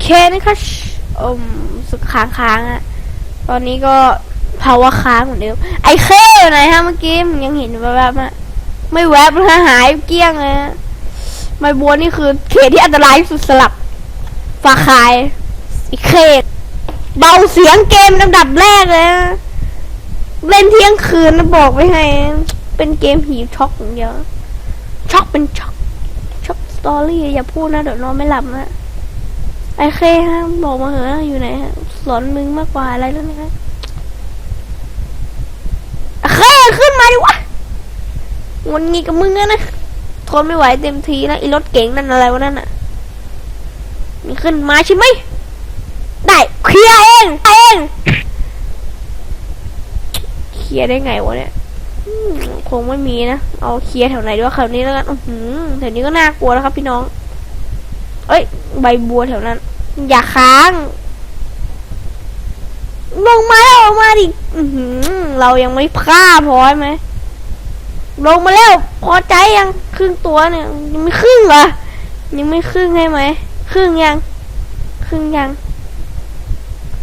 เคนะคะอมสึกค้างค้างอะตอนนี้ก็ภาวะค้างเหมือนเดิม ไอ้เคอยู่ไหนฮะเมื่อกี้มันยังเห็นแวบๆอะไม่แวบนะหายเกี้ยงเลยฮะใบบัวนี่คือเขตที่อันตรายสุดสลับฝาคายอีเขต เบาเสียงเกมลำดับแรกเลยนะเล่นเที่ยงคืนนะบอกไว้ให้ เป็นเกมหีช็อกอย่างเดียวช็อกเป็นช็อกช็อกสตอรี่อย่าพูดนะเดี๋ยวนอนไม่หลับนะ ไอ้เคฮะบอกมาเหอะอยู่ไหนฮะสอนมึงมากกว่าอะไรแล้วนะไอ้เคขึ้นมาดิวะวันงี้กับมึงอะนะทนไม่ไหวเต็มทีแล้วไอ้รถเก๋งนั่นอะไรวะนั่นอะมีขึ้นมาใช่ไหมได้เคลียเองเองเคลียได้ไงวะเนี่ยคงไม่มีนะเอาเคลียแถวไหนด้วยแถวนี้แล้วกันอื้อหือแถวนี้ก็น่ากลัวแล้วครับพี่น้อง เอ้ย ใบบัวแถวนั้น อย่าค้าง ลงมาแล้วลงมาดิเรายังไม่พลาดพอไหมลงมาแล้ว พอใจยังครึ่งตัวเนี่ย ยังไม่ครึ่งเหรอยังไม่ครึ่งให้ไหมครึ่งยัง ครึ่งยัง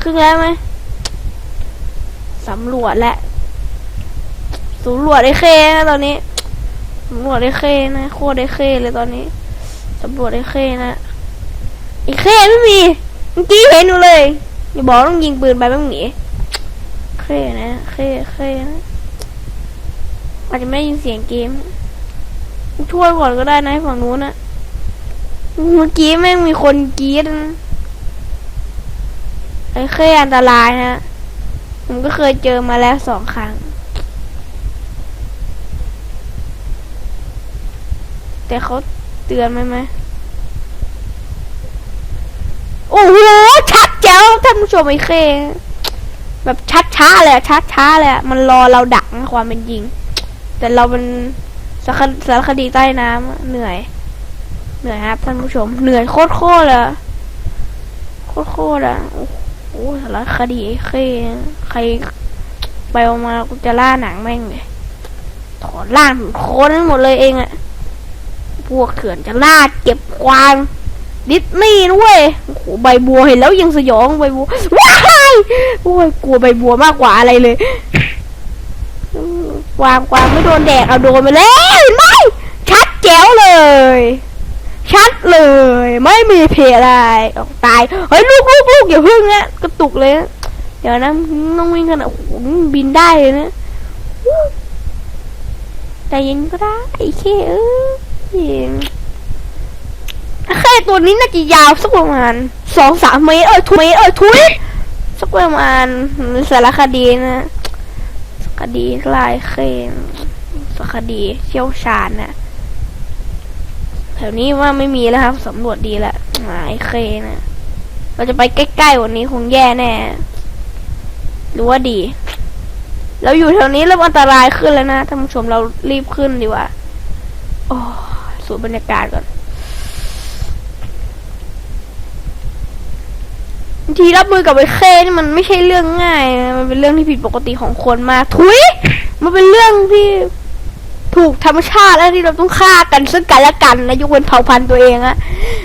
ครึ่งแล้วไหมสำรวจและสำรวจได้เคนะตอนนี้สำรวจได้เคนะโคตรได้เคเลยตอนนี้สำรวจได้เคนะ อีกแค่ไม่มี เมื่อกี้เห็นอยู่เลย อย่าบอกต้องยิงปืนไปไม่หนีแค่นะแค่แค่นะอาจจะไม่ได้ยินเสียงเกม ช่วยก่อนก็ได้นะฝั่งนู้นนะเมื่อกี้แม่งมีคนกรีดนะไอ้แค่อันตรายนะผมก็เคยเจอมาแล้วสองครั้ง แต่เขาเตือนไหมไหม โหชัดแจ๋วท่านผู้ชมไอ้เคแบบชัดช้าเลยชัดช้าเลยมันรอเราดักความเป็นจริง แต่เราเป็นสารสารคดีใต้น้ำเหนื่อย เหนื่อยครับท่านผู้ชม เหนื่อยโคตรโคตรเลยโคตรโคตรอะโอ้โหสารคดีไอ้เคใครไปออกมากูจะล่าหนังแม่งเลยถอนล่างโคนทั้งหมดเลยเองอะพวกเขื่อนจะล่าเก็บกวาง ดิสนีย์นะเว้ยใบบัวเห็นแล้วยังสยองใบบัวว้ายโอ้ยกลัวใบบัวมากกว่าอะไรเลยวางวางไม่โดนแดดเอาโดนไปแล้วเห็นไหมชัดแจ๋วเลย ชัดเลย ไม่มีเพลอะไรออกตายเฮ้ยลูกลูกลูกอย่าพึ่งนะกระตุกเลยนะเดี๋ยวนะต้องวิ่งกันอะบินได้เลยนะอู้ใจเย็นก็ได้ไอ้เคเอ้ย แค่ตัวนี้น่าจะยาวสักประมาณสองสามเมตรเออทุยเมตรเออทุยสักประมาณสารคดีนะคดีลายเคนสารคดีเชี่ยวชาญนะแถวนี้ว่าไม่มีแล้วครับสำรวจดีแล้วหมายเคนะ เราจะไปใกล้ๆวันนี้คงแย่แน่หรือว่าดี เราอยู่แถวนี้เริ่มอันตรายขึ้นแล้วนะท่านผู้ชมเรารีบขึ้นดีกว่า โอ้สูดบรรยากาศก่อน บาง ทีรับมือกับไอ้เคนี่มันไม่ใช่เรื่องง่ายนะมันเป็นเรื่องที่ผิดปกติของคนมากทุยมันเป็นเรื่องที่ถูกธรรมชาติแล้วที่เราต้องฆ่ากันซึ่งกันและกันนะยกเว้นเผ่าพันธุ์ตัวเองอะ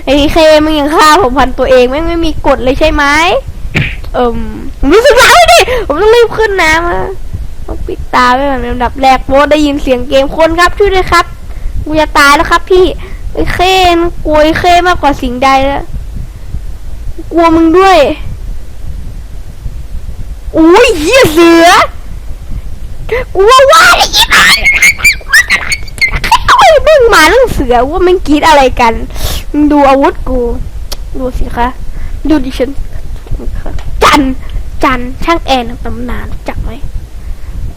ไอ้เคมันยังฆ่าเผ่าพันธุ์ตัวเองไม่ไม่มีกฎเลยใช่ไหมเอิมผมรู้สึกร้ายดิผมต้องรีบขึ้นน้ำอะต้องปิดตาไว้ก่อนลำดับแรกเพราะว่าได้ยินเสียงเกมคนครับช่วยด้วยครับกูจะตายแล้วครับ พี่ไอ้เคมันกลัวไอ้เคมากกว่าสิ่งใดแล้ว กลัวมึงด้วยอุ้ยเหี้ยเสือกลัวว่าไอ้ยี่ห้อโอ้ยมึงมาเรื่องเสือว่ามันกรีดอะไรกันมึงดูอาวุธกู ดูสิคะ ดูดิฉันจันจันช่างแอนตำนานจักไหม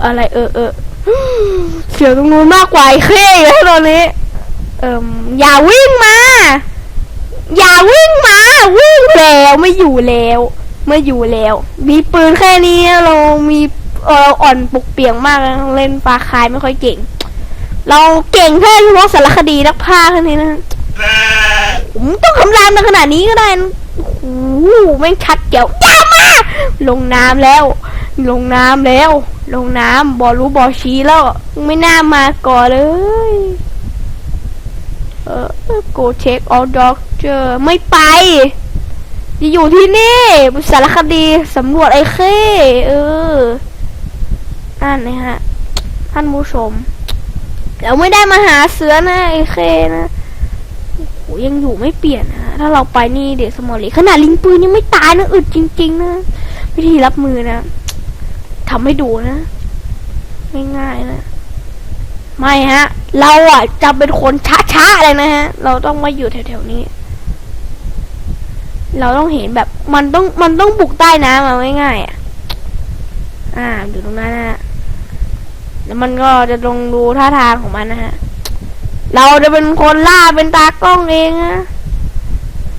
อะไรเออเออเสือตรงนู้นมากกว่าไอ้เค้แล้วตอนนี้ เอิมอย่าวิ่งมา อย่าวิ่งมาวิ่งแล้วไม่อยู่แล้วไม่อยู่แล้ว มีปืนแค่นี้เรามีเอออ่อนปลุกเปียงมากเล่นปลาคายไม่ค่อยเก่ง เราเก่งแค่เฉพาะสารคดีนักพากย์แค่นี้นะผมต้องคำรามในขนาดนี้ก็ได้นะโอ้โหแม่งชัดเจ๋วอย่ามา ลงน้ำแล้ว ลงน้ำแล้ว ลงน้ำบอรู้บอชี้แล้ว ไม่น่ามาก่อนเลย เออ go check all doctor ไม่ไป จะอยู่ที่นี่สารคดีสำรวจไอ้เข้เอออ่านนะฮะ ท่านผู้ชมเราไม่ได้มาหาเสือนะไอ้เคนะโอ้ยังอยู่ไม่เปลี่ยนนะถ้าเราไปนี่เด็กสมอลลีขนาดลิงปืนยังไม่ตายนะอึดจริง ๆ นะวิธีรับมือนะทำให้ดูนะง่ายๆนะ ไม่ฮะ เราอะจะเป็นคนช้าๆเลยนะฮะ เราต้องมาอยู่แถวๆนี้ เราต้องเห็นแบบมันต้องมันต้องบุกใต้น้ำมาง่ายๆอะ อ่าอยู่ตรงนั้นนะฮะแล้วมันก็จะลงดูท่าทางของมันนะฮะ เราจะเป็นคนล่าเป็นตากล้องเองนะ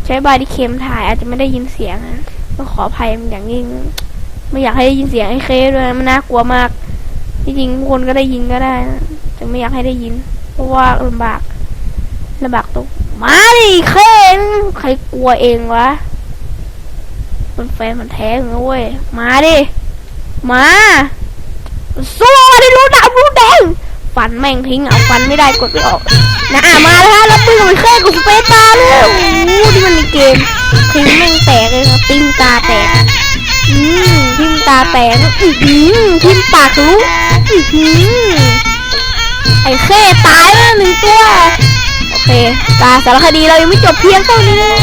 ใช้บาดีเคมถ่ายอาจจะไม่ได้ยินเสียงนะก็ขออภัยมันอย่างยิ่ง ไม่อยากให้ได้ยินเสียงไอ้เคด้วยมันน่ากลัวมากที่จริงคนก็ได้ยินก็ได้นะแต่ไม่อยากให้ได้ยิน เพราะว่าลำบากลำบากตรง มาดิเคนใครกลัวเองวะเป็นแฟนมันแท้เหรอเว้ย มาดิ มาสู้ดิรู้ดำรู้แดง ฟันแม่งทิ้งเอาฟันไม่ได้กดไม่ออกนะอะมาแล้วฮะแล้วปืนกับไอ้เคกูสเปซตาเลยโอ้โหที่มันในเกมทิ้งแม่งแตกเลยครับติ้มตาแตกอืมทิมตาแตกอือหือทิมปากทะลุอือหือไอ้เค้ตายแล้วหนึ่งตัว เคการสารคดีเรายังไม่จบเพียงเท่านี้นะ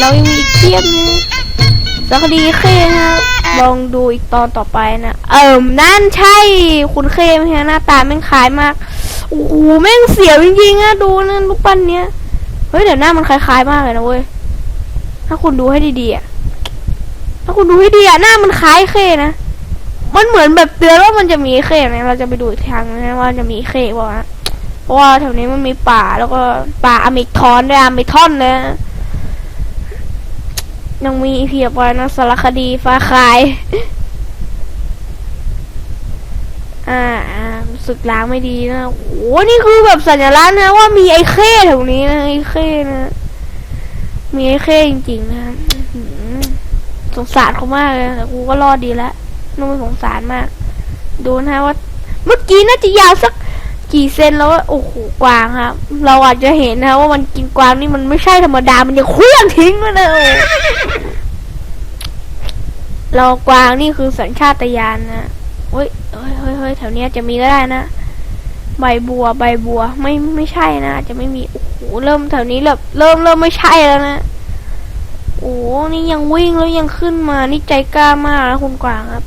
เรายังมีอีกเพียบนึงสารคดีเค้นะลองดูอีกตอนต่อไปนะเอิมนั่นใช่คุณเค้ไหมฮะหน้าตาแม่งคล้ายมากโอ้โหแม่งเสียวจริงๆอะดูนั่นรูปปั้นเนี้ยเฮ้ยเดี๋ยวหน้ามันคล้ายๆมากเลยนะเว้ยถ้าคุณดูให้ดีๆอะถ้าคุณดูให้ดีอะหน้ามันคล้ายเคนะมันเหมือนแบบเตือนว่ามันจะมีเคนะเราจะไปดูอีกทางนะว่าจะมีเคว่าวะ เพราะว่าแถวนี้มันมีป่าแล้วก็ป่าอเมทอนด้วยอเมทอนนะ ยังมีอีพีต่อไปนะสารคดีฟ้าคาย อ่าสึกล้างไม่ดีนะโอ้โหนี่คือแบบสัญลักษณ์นะว่ามีไอ้เข้แถวนี้นะไอ้เข้นะ มีไอ้เข้จริงๆนะสงสารเขามากเลยแต่กูก็รอดดีแล้วนุ่มสงสารมาก ดูนะว่า เมื่อกี้น่าจะยาวสัก กี่เซนแล้วอะโอ้โหกวางครับ เราอาจจะเห็นนะว่ามันกินกวางนี่มันไม่ใช่ธรรมดา มันยังเคลื่อนทิ้งเลยนะโอ้เรากวางนี่คือสัญชาตญาณนะเฮ้ยเฮ้ยเฮ้ยแถวเนี้ยจะมีก็ได้นะ ใบบัว ใบบัว ไม่ไม่ใช่นะจจะไม่มีโอ้โหเริ่มแถวนี้เริ่มเริ่มเริ่มไม่ใช่แล้วนะโอ้นี่ยังวิ่งแล้วยังขึ้นมานี่ใจกล้ามากนะคุณกวางครับ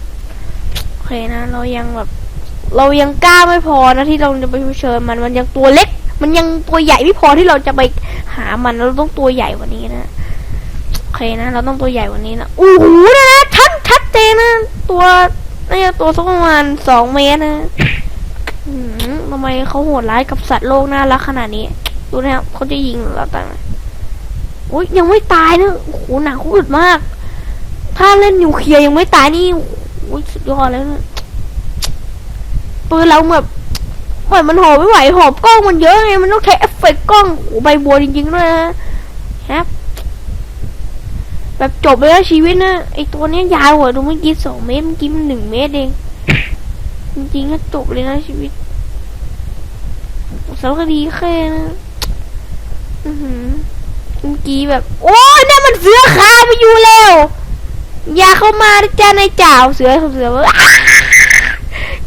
โอเคนะ เรายังแบบ เรายังกล้าไม่พอนะที่เราจะไปเชิญมันมันยังตัวเล็ก มันยังตัวใหญ่ไม่พอที่เราจะไปหามันเราต้องตัวใหญ่กว่านี้นะโอเคนะเราต้องตัวใหญ่กว่านี้นะโอ้โหนะนะชัดชัดเจนนะตัวน่าจะตัวสักประมาณสองเมตรนะทำไมเขาโหดร้ายกับสัตว์โลกน่ารักขนาดนี้ ดูนะครับเขาจะยิงเราต่างโอ้ยยังไม่ตายนะโอ้โหหนังเขาอึดมาก ถ้าเล่นนิวเคลียร์ยังไม่ตายนี่โอ้ยสุดยอดเลยนะ ปืนเราแบบเหมือนมันหอบไม่ไหวหอบกล้องมันเยอะไงมันต้องใช้เอฟเฟกต์กล้องโอ้ใบบัวจริงๆด้วยนะครับ แบบจบไปแล้วชีวิตนะไอตัวเนี้ยยาวกว่าดูเมื่อกี้สองเมตรเมื่อกี้มันหนึ่งเมตรเองจริงๆก็จบเลยนะชีวิตสารคดีแค่นะอือหือเมื่อกี้แบบ โอ้ยนี่นมันเสือคาไปอยู่แล้วอย่าเข้ามานะจ้านายจ่าวเสือเสือ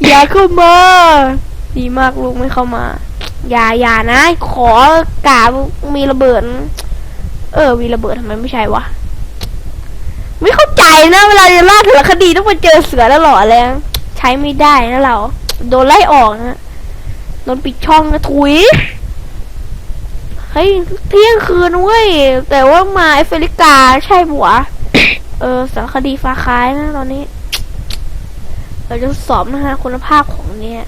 อย่าเข้ามา ดีมากลูกไม่เข้ามา อย่าอย่านะ ขอกามีระเบิด เออมีระเบิดทำไมไม่ใช่วะ ไม่เข้าใจนะ เวลาจะล่าถึงคดีต้องมาเจอเสือแล้วหรอเลยใช้ไม่ได้นะเรา โดนไล่ออกนะโดนปิดช่องนะถุยเฮ้ยเที่ยงคืนเว้ย แต่ว่ามาแอฟริกาใช่ปะวเออสารคดีฟ้าคล้ายนะตอนนี้ เราจะสอบนะฮะคุณภาพของเนี่ย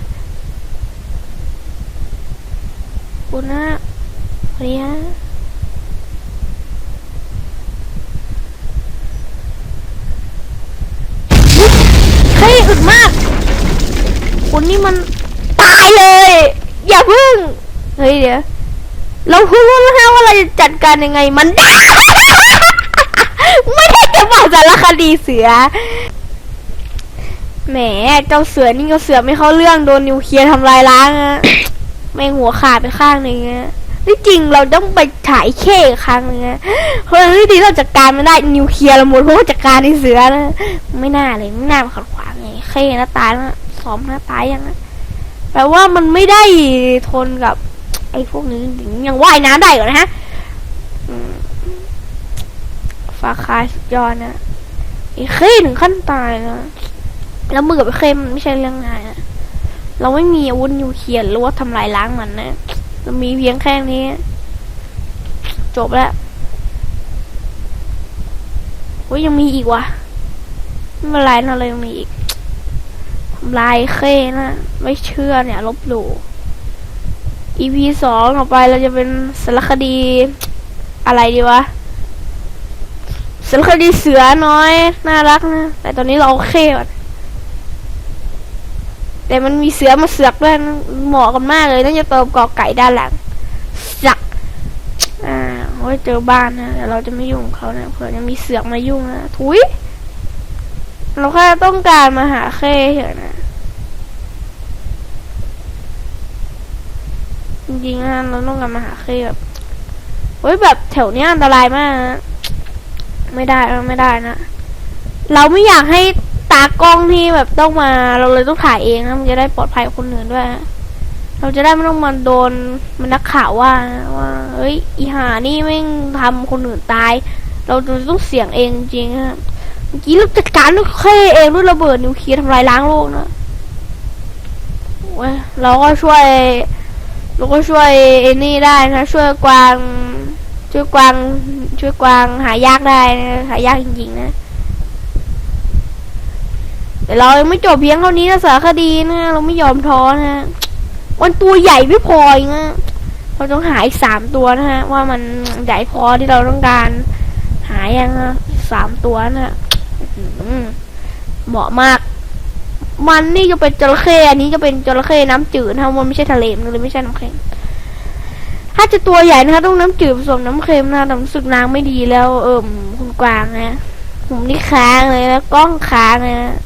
คุณนะวันนี้ฮะเฮ้ยอึดมากคุณนี่มันตายเลย อย่าพึ่ง เฮ้ยเดี๋ยว เราพิ่งรู้แล้วนะว่าเราจะจัดการยังไงมันได้ไม่ได้จะบอกสารคดีเสือ แหมเจ้าเสือนี่ก็เสือไม่เข้าเรื่องโดนนิวเคลียร์ทำลายล้างอะแม่หัวขาดไปข้างหนึ่งอะที่จริงเราต้องไปถ่ายเข้ครั้งนึงนะเพราะที่ดีเราจัดการไม่ได้นิวเคลียร์เราหมดเพราะว่าจัดการในเสือนะไม่น่าเลยไม่น่ามาขัดขวางไงเข้หนะตายนะซ้อมนะตายยังนะแปลว่ามันไม่ได้ทนกับไอ้พวกนี้จริงยังว่ายน้ำได้ก่อนนะฮะฟาคายสุดยอดนะไอ้เข้ถึงขั้นตายนะ แล้วมือกับเข้มไม่ใช่เรื่องง่ายนะเราไม่มีอาวุธนิวเคลียร์หรือว่าทำลายล้างมันนะเรามีเพียงแค่นี้ จบแล้วโอ้ยยังมีอีกวะไม่เป็นไรนะเรายังมีอีกทำลายเคนะไม่เชื่อเนี่ย ลบหลู่ EP สองต่อไปเราจะเป็นสารคดีอะไรดีวะสารคดีเสือน้อย น่ารักนะ แต่ตอนนี้เราโอเคก่อน แต่มันมีเสือมาเสือกด้วยเหมาะกันมากเลยน่าจะเติมกอไก่ด้านหลังสักอ่าโอ้ยเจอบ้านนะแต่เราจะไม่ยุ่งเขานะเผื่อจะมีเสือกมายุ่งนะทุย เราแค่ต้องการมาหาเคเฉยนะจริงๆนะเราต้องการมาหาเคแบบเฮ้ยแบบแถวเนี้ยอันตรายมากนะไม่ได้ไม่ได้นะเราไม่อยากให้ ตากล้องที่แบบต้องมาเราเลยต้องถ่ายเองนะมันจะได้ปลอดภัยคนอื่นด้วยเราจะได้ไม่ต้องมาโดนมันนักข่าวว่าว่าเฮ้ยอีหานี่แม่งทำคนอื่นตาย เราจะต้องเสี่ยงเองจริงๆนะเมื่อกี้เราจัดการด้วยแค่เองด้วยระเบิดนิวเคลียร์ทำลายล้างโลกนะเว้ยเราก็ช่วยเราก็ช่วยไอ้นี่ได้นะ ช่วยกวางช่วยกวางช่วยกวางหายากได้นะหายากจริงๆนะ แต่เรายังไม่จบเพียงเท่านี้นะสารคดีนะเราไม่ยอมท้อนะฮะมันตัวใหญ่ไม่พออีกนะเราต้องหาอีกสามตัวนะฮะ ว่ามันใหญ่พอที่เราต้องการ หายังนะสามตัวนะฮะเหมาะมาก มันนี่จะเป็นจระเข้อันนี้จะเป็นจระเข้น้ำจืดนะมันไม่ใช่ทะเลมันเลยไม่ใช่น้ำเค็มถ้าจะตัวใหญ่นะคะต้องน้ำจืดผสมน้ำเค็มนะแต่รู้สึกนางไม่ดีแล้ว เอิ่มคุณกวางนะผมนี่ค้างเลยแล้วกล้องค้างเลยนะ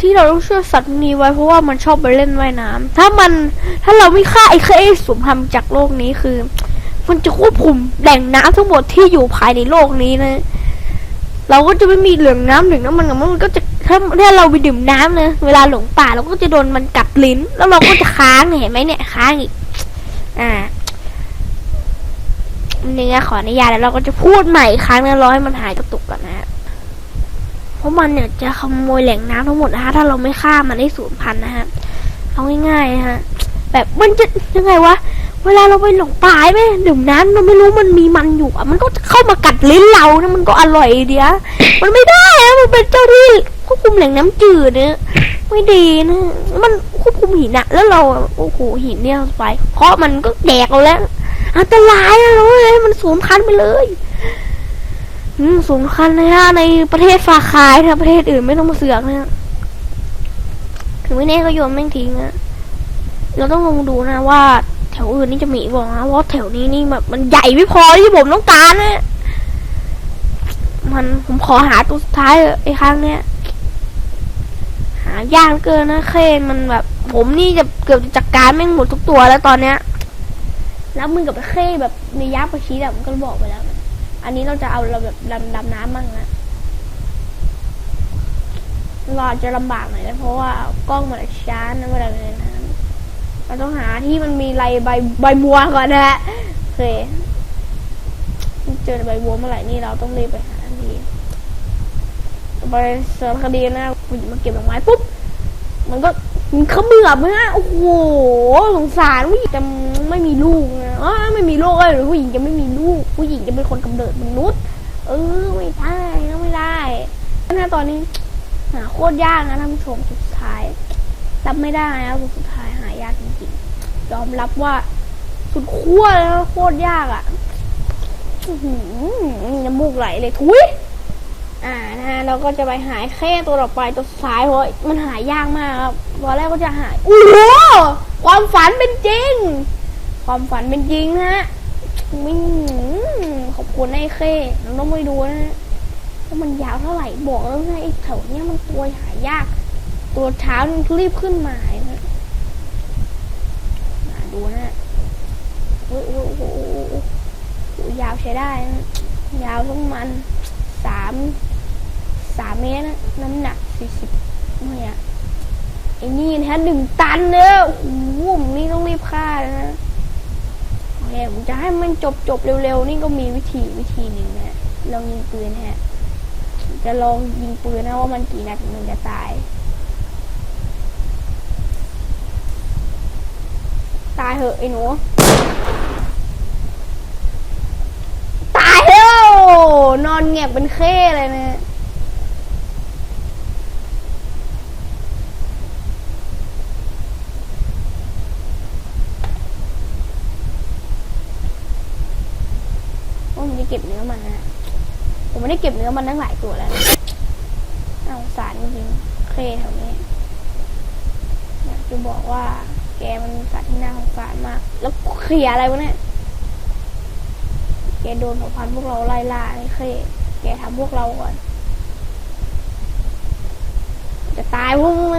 ที่เราต้องช่วยสัตว์นี้ไว้เพราะว่ามันชอบไปเล่นว่ายน้ำถ้ามันถ้าเราไม่ฆ่าไอ้เคไอ้สูญพันจากโลกนี้คือ มันจะควบคุมแหล่งน้ำทั้งหมดที่อยู่ภายในโลกนี้นะเราก็จะไม่มีเหลืองน้ำหลืองน้ำมันกับมันก็จะถ้าถ้าเราไปดื่มน้ำนะเวลาหลงป่าเราก็จะโดนมันกัดลิ้น แล้วเราก็จะค้างเห็นไหมเนี่ยค้างอีกอ่าเนี่ไงขออนุญาตแล้วเราก็จะพูดใหม่อีกครั้งนึงรอให้มันหายกระตุกก่อนนะ เพราะมันเนี่ยจะขโมยแหล่งน้ำทั้งหมดนะคะถ้าเราไม่ฆ่ามันให้สูญพันธุ์นะฮะเอาง่ายๆนะฮะแบบมันจะยังไงวะเวลาเราไปหลงป่าไหมดื่มน้ำเราไม่รู้มันมีมันอยู่อะมันก็จะเข้ามากัดลิ้นเรานะมันก็อร่อยเดีอะมันไม่ได้อะมันเป็นเจ้าที่ควบคุมแหล่งน้ำจืดเนี่ยไม่ดีนะมันควบคุมหินอะแล้วเราโอ้โหหินเนี่ยไปเคาะมันก็แดกเราแล้วอันตรายอะเลยมันสูญพันธุ์ไปเลย สูงคันนะฮะในประเทศฝากขายนะประเทศอื่นไม่ต้องมาเสือกนะฮะถึงไม่แน่ก็โยนแม่งทิ้งนะเราต้องลองดูนะว่าแถวอื่นนี่จะมีบอกนะเพราะแถวนี้นี่แบบมันใหญ่ไม่พอที่ผมต้องการนะมันผมขอหาตัวสุดท้ายไอ้ครั้งเนี้ยหายากเกินนะเคนมันแบบ ผมนี่จะเกือบจะจัดการแม่งหมดทุกตัวแล้วตอนเนี้ยแล้วมือกับไอ้เข้แบบในยักษ์ประชีแบบมันก็บอกไปแล้ว อันนี้เราจะเอาเราแบบดำดำน้ำมั่งนะเราอจะลำบากหน่อยนะเพราะว่ากล้องมันช้านะเวลาเลยนะเราต้องหาที่มันมีไรใบใบบัวก่อนนะฮะโอเคเจอใบบัวเมื่อไหร่นี่เราต้องรีบไปหาทีไปเสริมคดีนะผู้หญิงมาเก็บดอกไม้ปุ๊บมันก็มันเขมือบนะฮะโอ้โหสงสารผู้หญิงจะไม่มีลูกนะ อ๋อไม่มีลูกเลยหรือผู้หญิงจะไม่มีลูก ผู้หญิงจะเป็นคนกำเนิดมนุษย์ เออไม่ได้นะไม่ได้นะตอนนี้หาโคตรยากนะท่านผู้ชมสุดท้ายรับไม่ได้นะสุดท้ายหายากจริงๆยอมรับว่าสุดขั้วแล้วโคตรยากอะอื้อหือน้ำมูกไหลเลยทุยอ่านะฮะเราก็จะไปหายแค่ตัวต่อไปตัวสายเพราะมันหายากมากครับตอนแรกก็จะหายโอ้โหความฝันเป็นจริง ความฝันเป็นจริงนะฮะไม่ขอบคุณไอ้เคเราต้องไปดูนะฮะว่ามันยาวเท่าไหร่บอกแล้วนะไอ้แถวเนี้ยมันตัวหายาก ตัวเช้ามันรีบขึ้นมานะดูนะโอ้โหโอ้โหยาวใช้ได้นะยาวต้งมันสามสามเมตรนะน้ำหนักสี่สิบเนี่ยไอ้นี่นะฮะหนึ่งตันเนอะโอ้โหนี่ต้องรีบฆ่าแล้วนะ โอเคผมจะให้มันจบจบเร็วๆ นี่ก็มีวิธีวิธีหนึ่งนะลองยิงปืนฮะ จะลองยิงปืนนะว่ามันกี่นัดมันจะตาย ตายเหอะไอ้หนู ตายแล้วนอนเงียบเป็นเข้เลยนะว่ามันจะ เก็บเนื้อมันนะผมไม่ได้เก็บเนื้อมันตั้งหลายตัวแล้วนะน่าสารจริงเคแถวนี้อยากจะบอกว่า แกมันสัตว์ที่น่าสงสารมาก แล้วเขี่ยอะไรวะเนี่ยแกโดนเผ่าพันธุ์พวกเราไล่ล่าไอ้เคแกทำพวกเราก่อน จะตายพวกมึง